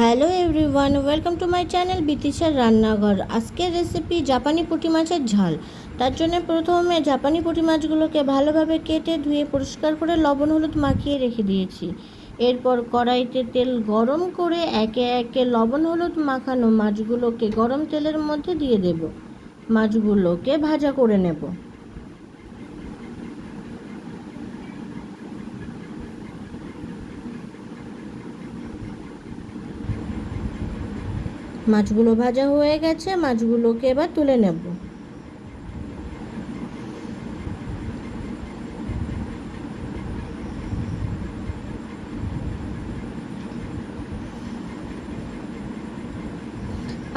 Hello everyone, welcome to my channel বিতিশার রান্নাঘর। আজকের recipe জাপানি পুঁটি মাছের ঝাল। তার জন্য প্রথমে জাপানি পুঁটি মাছগুলোকে ভালোভাবে কেটে ধুয়ে পরিষ্কার করে লবণ, হলুদ মাখিয়ে রেখে দিয়েছি। এরপর কড়াইতে তেল গরম করে একে একে লবণ, হলুদ মাখানো মাছগুলোকে গরম তেলের মধ্যে দিয়ে দেব। মাছগুলোকে ভাজা করে নেব। মাছগুলো ভাজা হয়ে গেছে, মাছগুলোকে এবার তুলে নেব।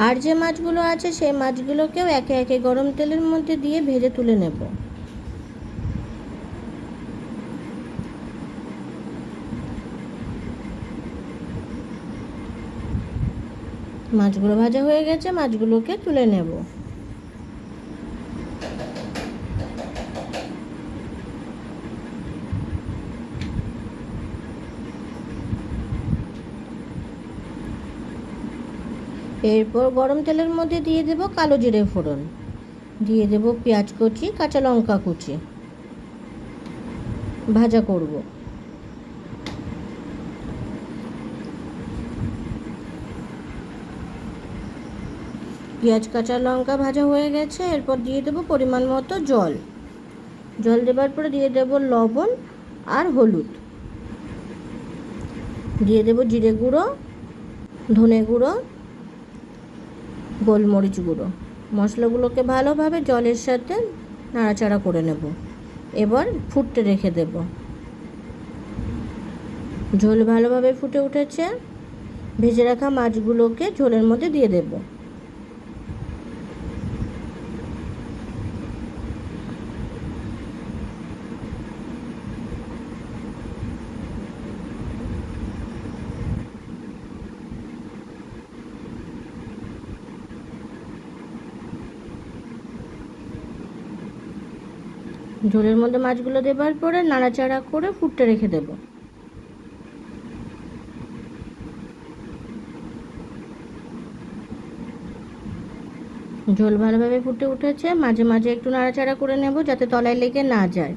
আর যে মাছগুলো আছে, সেই মাছগুলোকেও একে একে গরম তেলের মধ্যে দিয়ে ভেজে তুলে নেব। মাছগুলো ভাজা হয়ে গেছে, মাছগুলোকে তুলে নেব। এরপর গরম তেলের মধ্যে দিয়ে দেব কালো জিরে ফোড়ন। দিয়ে দেব পেঁয়াজ কুচি, কাঁচা লঙ্কা কুচি। ভাজা করব। পেঁয়াজ, কাঁচা লঙ্কা ভাজা হয়ে গেছে, এরপর দিয়ে দেবো পরিমাণ মতো জল। জল দেবার পরে দিয়ে দেব লবণ আর হলুদ। দিয়ে দেব জিরে গুঁড়ো, ধনে গুঁড়ো, গোলমরিচ গুঁড়ো। মশলাগুলোকে ভালোভাবে জলের সাথে নাড়াচাড়া করে নেব। এবার ফুটতে রেখে দেব। ঝোল ভালোভাবে ফুটে উঠেছে। ভেজে রাখা মাছগুলোকে ঝোলের মধ্যে দিয়ে দেবো। ঝোলের মধ্যে মাছগুলো দেবার পরে নাড়াচাড়া করে ফুটতে রেখে দেব। ঝোল ভালোভাবে ফুটে উঠেছে, মাঝে মাঝে একটু নাড়াচাড়া করে নেব যাতে তলায় লেগে না যায়।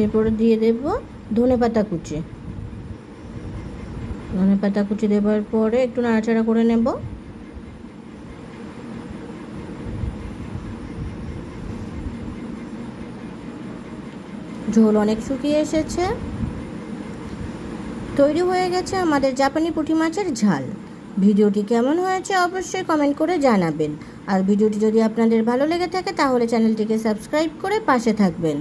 এরপরে দিয়ে দেব ধনে পাতা কুচি। ধনে পাতা কুচি দেবার পরে একটু নাড়াচাড়া করে নেব। ঝোল অনেক শুকিয়ে এসেছে। তৈরি হয়ে গেছে আমাদের জাপানি পুঁটি মাছের ঝাল। ভিডিওটি কেমন হয়েছে অবশ্যই কমেন্ট করে জানাবেন। আর ভিডিওটি যদি আপনাদের ভালো লেগে থাকে তাহলে চ্যানেলটিকে সাবস্ক্রাইব করে পাশে থাকবেন।